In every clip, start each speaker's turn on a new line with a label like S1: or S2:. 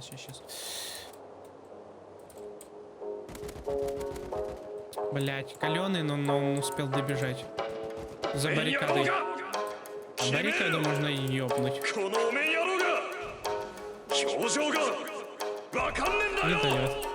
S1: Сейчас, сейчас. Блять, каленый, но, но он успел добежать. За баррикадой. А баррикаду можно ёбнуть. Не
S2: ну,
S1: дает.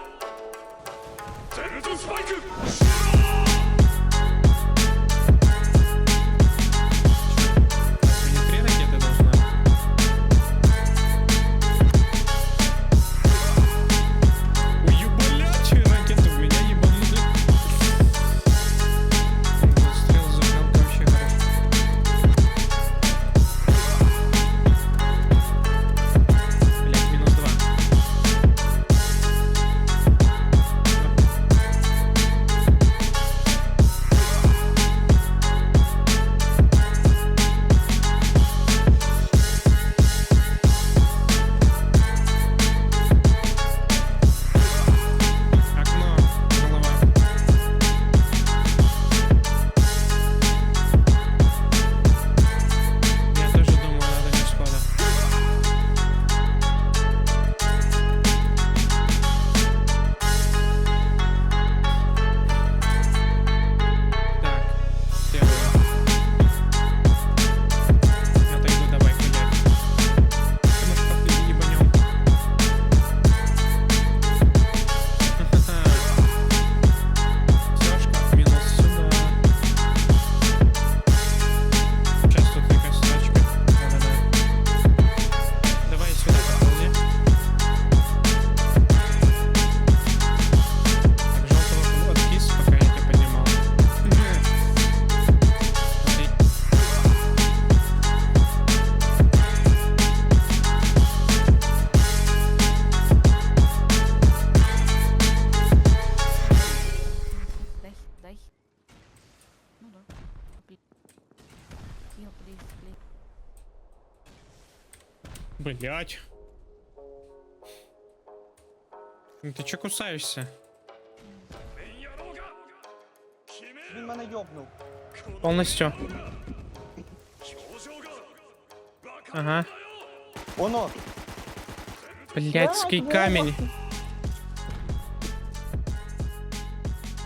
S3: блядь. Ну,
S1: ты че кусаешься? Полностью. Ага.
S4: Оно.
S1: Блядский камень.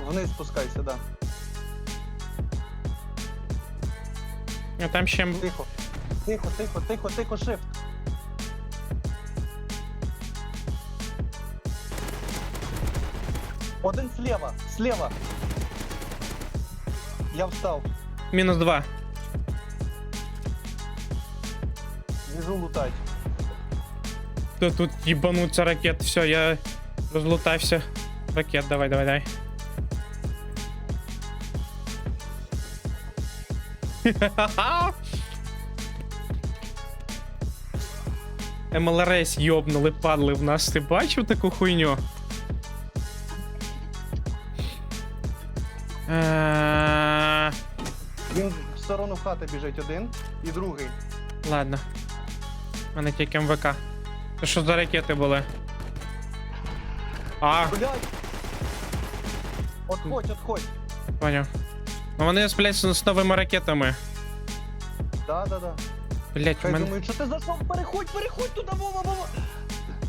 S4: Вниз спускайся, да.
S1: А там чем?
S4: Тихо. Тихо, тихо, тихо, тихо, shift. Один слева, слева. Я встав.
S1: Мінус два.
S4: Біжу лутать.
S1: Да тут ебануться ракет. Все, я разлутався. Ракет, давай, давай, давай. МЛРС йобнули, падли в нас. Ти бачив таку хуйню?
S4: Сторону хати біжить один і другий.
S1: Ладно. У мене тільки МВК. Це що за ракети були? А,
S4: Блядь! Отходь, отходь.
S1: поняв. Ну вони, блядь, з новими ракетами.
S4: Да, да, да.
S1: Блять, у
S4: Хай
S1: мене.
S4: думають, що ти зайшов, переходь, переходь туди, Вова, Вова.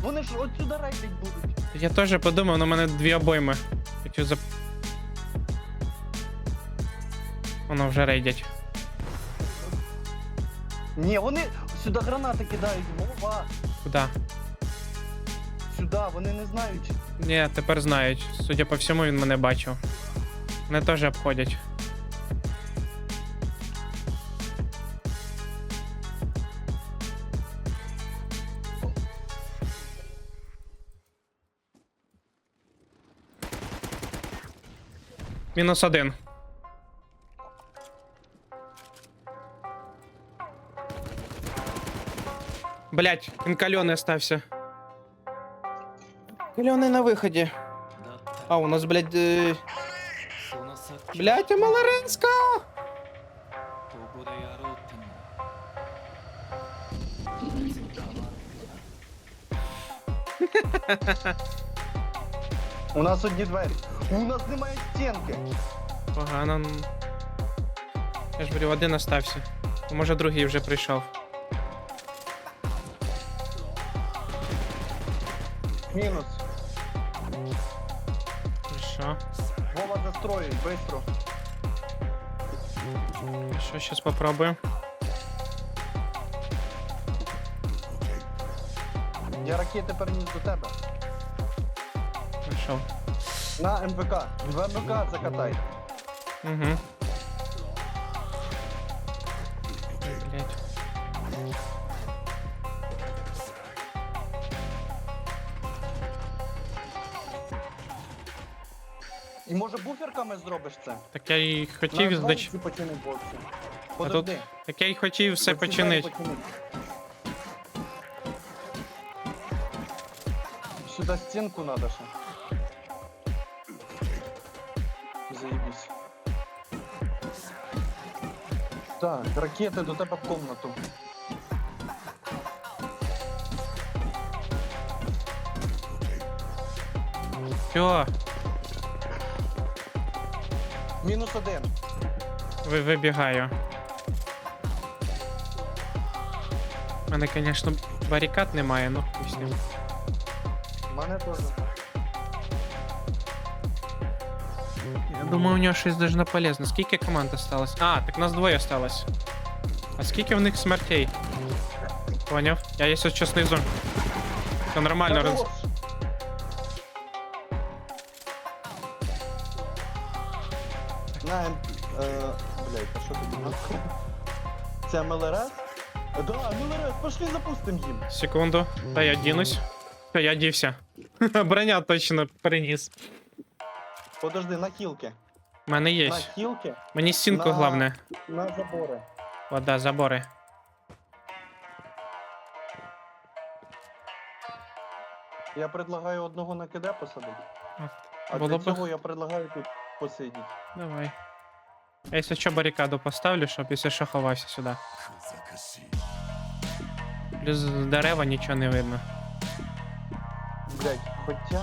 S4: Вони ж от сюди рейдить будуть.
S1: Я теж подумав, але у мене дві обойми. Хочу зап... Воно вже рейдять.
S4: Ні, вони сюди гранати кидають, Вова.
S1: Куда?
S4: Сюди, вони не знають.
S1: Ні, тепер знають. Судя по всьому, він мене бачив. Мене теж обходять. Мінус один. Блять, он каленый остався. Каленый на выходе. А, у нас, блядь...
S5: Э... Блять, у
S4: У нас одні дверь. У нас немає стінки.
S1: Погано. Ну, я ж говорю, один остався. Може другий вже прийшов.
S4: Мінус.
S1: Хорошо.
S4: Вова застроїть, быстро.
S1: Що, сейчас попробуем.
S4: Я ракети переніс до тебе.
S1: Пішов.
S4: На МПК. В МПК закатай.
S1: Угу. Блять.
S4: І може буферками зробиш це?
S1: Так я й
S4: На
S1: хотів
S4: ці почини бокси.
S1: А тут.
S4: Подожди.
S1: Так я й хотів все
S4: Оці
S1: починити.
S4: двері почини. Сюди стінку надо ще. Заебись. Так, ракети до тебе в комнату.
S1: Все,
S4: Мінус один.
S1: ви вибігаю. У мене, звісно, барикад немає, ну хуй з ним.
S4: У мене теж.
S1: Я думаю, у нього щось должно полезно. Скільки команд осталось? А, так нас двоє осталось. А скільки в них смертей? Поняв? Я є сейчас знизу. Все нормально.
S4: Хорош. На, ем, е, блядь, а що тобі нахуй? Це МЛРС? Да, МЛРС, пошли запустим їм.
S1: Секунду. Та я дінусь. Все, я дівся. Броня точно переніс.
S4: Подожди, на хілки.
S1: У мене є.
S4: На хілки,
S1: Мені стінку
S4: На-
S1: головне.
S4: на забори.
S1: Вода, забори.
S4: Я предлагаю одного на КД посадити. А
S1: Було
S4: для
S1: б-
S4: цього я предлагаю тут посидіти.
S1: Давай. Я якщо що барикаду поставлю, щоб якщо що ховався сюди. Плюс дерева нічого не видно.
S4: Блядь, хоча...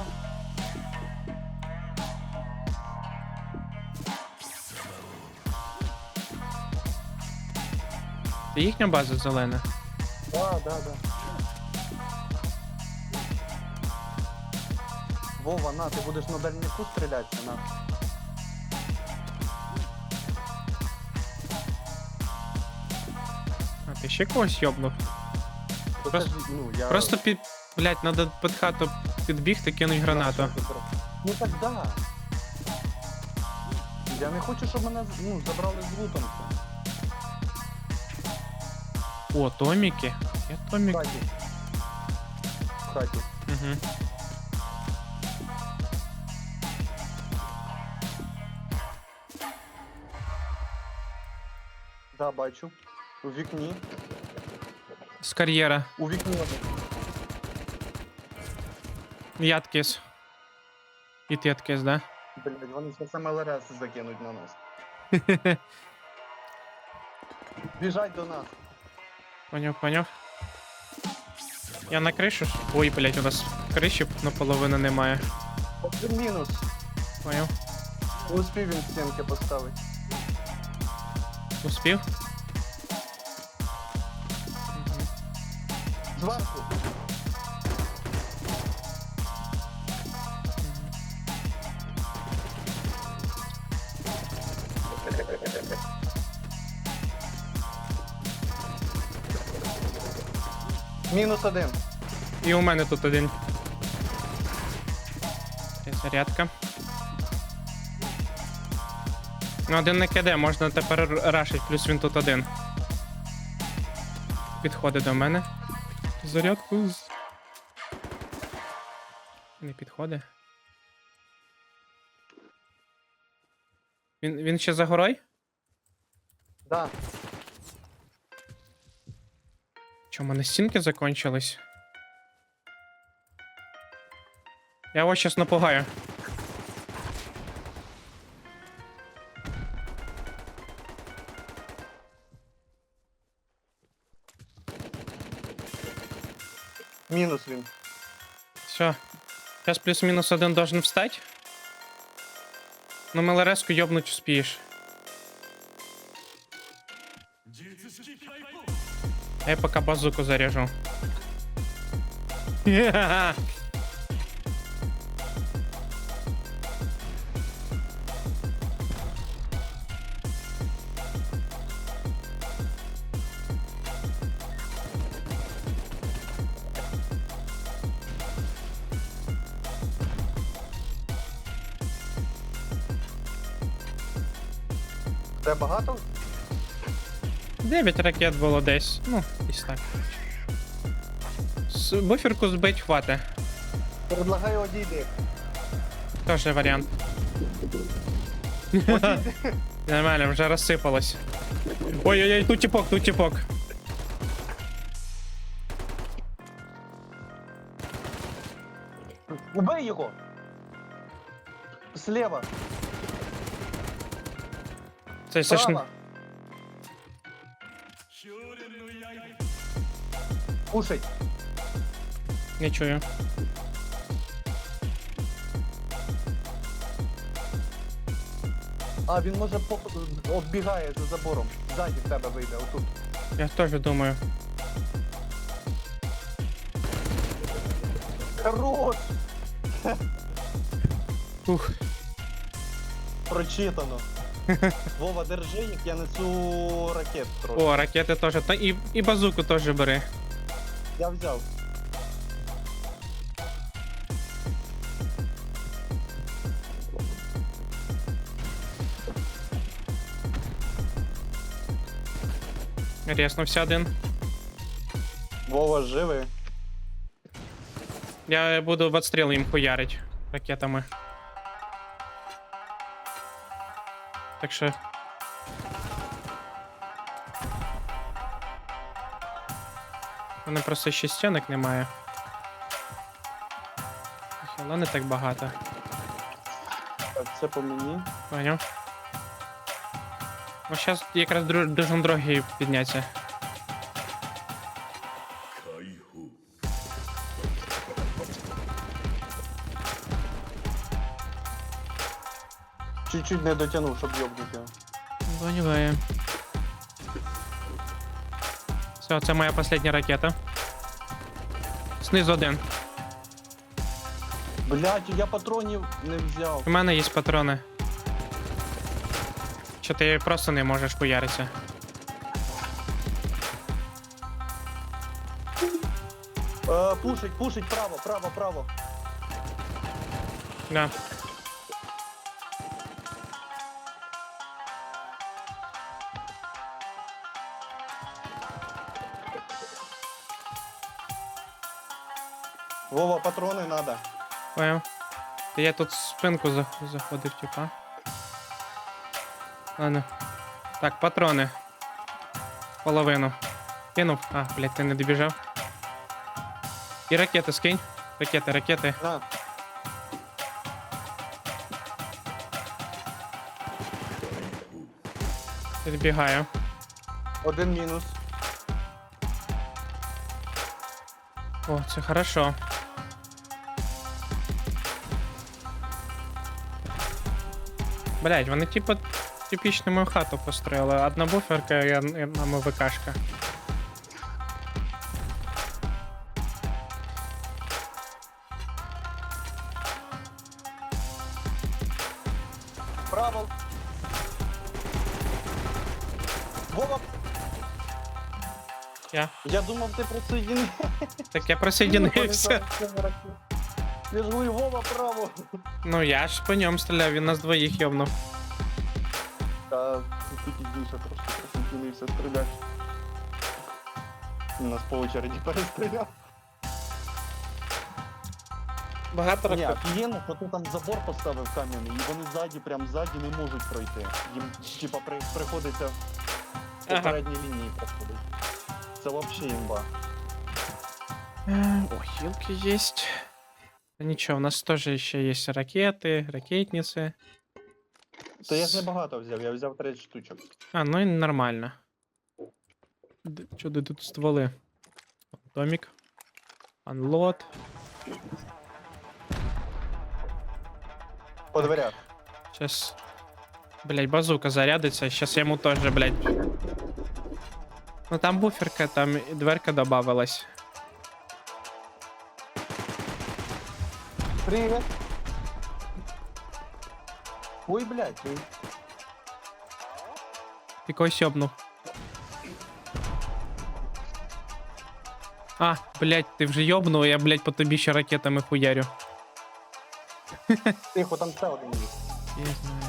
S1: Це їхня база зелена.
S4: Да, да, да. Вова, на, ти будеш на дальніку стріляти, на.
S1: Ще когось йобнув? Просто-
S4: ну, я...
S1: Просто під. Блять, надо під хату підбігти, кинуть гранату.
S4: Ну так да. Я не хочу, щоб мене ну, забрали з лутом.
S1: О, томіки. Я
S4: В
S1: томік.
S4: хаті. В хаті.
S1: Угу.
S4: Да, бачу. У вікні.
S1: З кар'єра.
S4: У вікні один.
S1: Ядкіс. І тєткіс, да?
S4: Блядь, вони зараз МЛРС закинуть на нас. Біжать до нас.
S1: Поняв, поняв. Я на кришу. Ой, блять, у нас криші наполовину немає.
S4: Один мінус.
S1: Поняв.
S4: Успів він стінки поставити.
S1: Успів?
S4: Зверху. Мінус один.
S1: І у мене тут один. Зарядка. Ну, один не киде, можна тепер рашить, плюс він тут один. Підходить до мене. Зарядку. з- Не підходить. Він, він ще за горой?
S4: Да.
S1: Чо, у мене стінки закончились? Я вас щас напугаю.
S4: Мінус він.
S1: Все. Сейчас плюс-минус один должен встать. Ну, МЛРС-ку ёбнуть успеешь. А Я пока базуку заряжу.
S4: Це багато?
S1: 9 ракет було десь. Ну, десь так. С- Буферку збить хвати.
S4: Предлагаю одійди.
S1: Тоже варіант. Нормально, вже розсипалось. Ой-ой-ой, тут тіпок, тут тіпок.
S4: Убий його! Слева,
S1: Це все ж...
S4: справа. Кушать.
S1: Не чую.
S4: А, він може по... оббігає за забором. Ззаді в тебе вийде, отут.
S1: Я теж думаю.
S4: Хорош!
S1: Ух.
S4: Прочитано. Вова, держи їх, я несу ракет трохи.
S1: О, ракети теж. Та і, і базуку теж бери.
S4: Я взяв.
S1: Рєснувся один.
S4: Вова живий.
S1: Я буду в отстріл їм хуярить ракетами. Так що. У мене просто ще стінок немає. Але не так багато.
S4: Так, це по мені.
S1: Поняв? Ну, зараз якраз дуже дорогі підняться.
S4: Чуть-чуть не дотягнув, щоб йобнути його.
S1: Понимаю. Все, це моя остання ракета. Знизу один.
S4: Блять, я патронів не взяв.
S1: У мене є патрони. Чи ти просто не можеш хуяритися?
S4: Е, пушить, пушить право, право, право.
S1: Да.
S4: Вова, патрони надо.
S1: Понял. Та я тут в спинку зах- заходив, типа. Ладно. Так, патрони. Половину. Кинув. А, блядь, ти не добіжав. І ракети скинь. Ракети, ракети.
S4: На.
S1: Підбігаю.
S4: Один мінус.
S1: О, це хорошо. Блять, вони типу типічну мою хату построїли. Одна буферка і од- і одна МВКшка.
S4: Вова,
S1: Я.
S4: я думав, ти присоединив.
S1: Так я присоединився.
S4: Ж говорю, Вова, право.
S1: Ну я ж по ньому стріляв, він нас двоїх йобнув.
S4: Та ти пізніше трошки присоединився стріляти. Він Нас по очереді перестріляв.
S1: Багато
S4: Ні, офігенно, що ти там забор поставив кам'яний, і вони ззаді, прям ззаді не можуть пройти. Їм, типа, при, приходиться по
S1: Ага.
S4: передній лінії проходить. Це взагалі імба.
S1: Е, О, хілки есть. Та Нічого, у нас теж ще є ракети, ракетниці.
S4: Та я ж небагато взяв, я взяв 30 штучок.
S1: А, ну і нормально. Де тут стволи? Домик. Анлот.
S4: По дверях.
S1: Сейчас. Блять, базука зарядиться. Сейчас я ему тоже, блять. Ну там буферка, там и дверка добавилась.
S4: Привіт. Ой, блядь, ты
S1: Ти когось йобнув. А, блядь, ти вже йобнув, я, блядь, по тобі ще ракетами хуярю.
S4: тихо, там ще один є.
S1: Я знаю.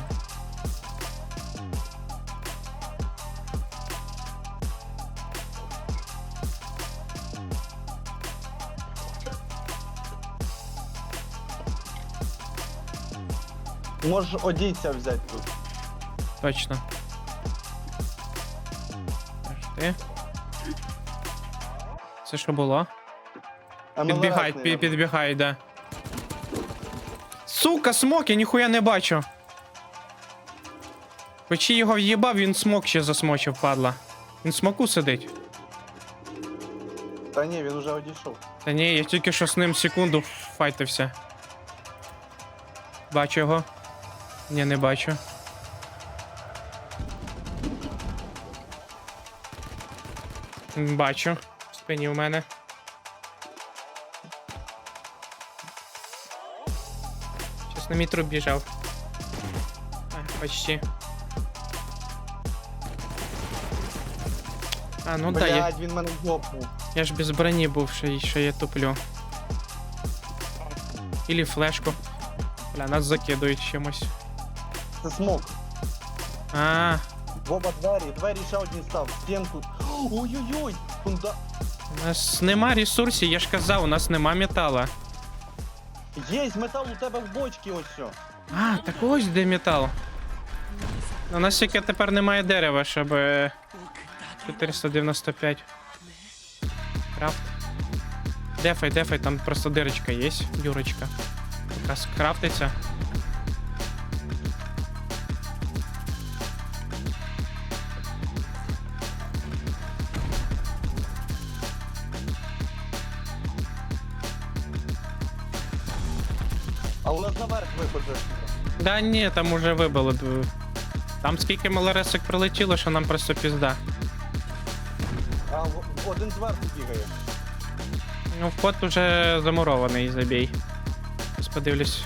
S4: Можеш одійця взяти тут.
S1: Точно. Подожди. Це що було?
S4: МЛРС
S1: Підбігають,
S4: не
S1: пі-
S4: треба.
S1: підбігають, да. Сука, смок, я ніхуя не бачу. Печі його в'їбав, він смок ще засмочив, падла. Він в смоку сидить.
S4: Та ні, він уже одійшов.
S1: Та ні, я тільки що з ним секунду файтився. Бачу його. Ні, не бачу. Бачу. В спині у мене. Щас на мій труп біжав. А, почти. А, ну да, я,
S4: Блядь, він мене зопнув.
S1: я ж без броні був, що, що я туплю. Ілі флешку. Бля, нас закидують чимось.
S4: Це смок.
S1: А,
S4: Воба двері, двері ще одні став, стінку. Ой-ой-ой! Фунда...
S1: у нас нема ресурсів, я ж казав, у нас нема метала.
S4: Єсть метал у тебе в бочці ось що.
S1: А, так ось де метал. У нас тільки тепер немає дерева, щоб. е, 495. Крафт. Дефай, дефай, там просто дирочка є, дюрочка. Якраз крафтиться.
S4: А у нас наверх виходить.
S1: Да ні, там уже вибило. Там скільки малоресок прилетіло, що нам просто пізда.
S4: А в- один зверху бігає.
S1: Ну, вход уже замурований, забій. Зараз подивлюсь.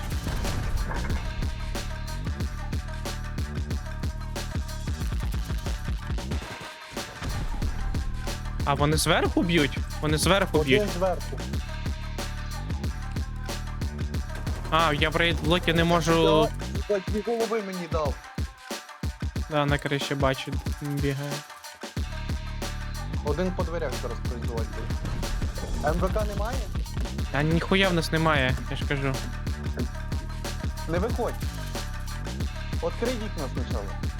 S1: А вони зверху б'ють? Вони зверху б'ють.
S4: Один зверху.
S1: А, я в рейд-блоки не можу.
S4: Ой, ні голови мені дав.
S1: Да, на криші бачу, бігає.
S4: Один по дверях зараз пройдувати. МВК немає?
S1: А ніхуя в нас немає, я ж кажу.
S4: Не виходь. Открий вікна спочатку.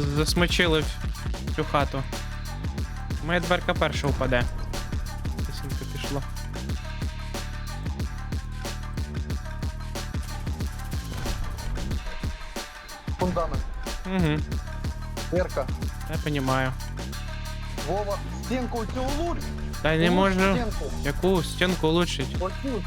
S1: Засмочили всю хату. Моя дверка перша впаде. Тисенько пішло.
S4: Фундамент.
S1: Угу,
S4: Дирка.
S1: я понімаю.
S4: Вова, стінку цю улучш.
S1: Та не можу. Яку стінку улучшить?
S4: Оцю,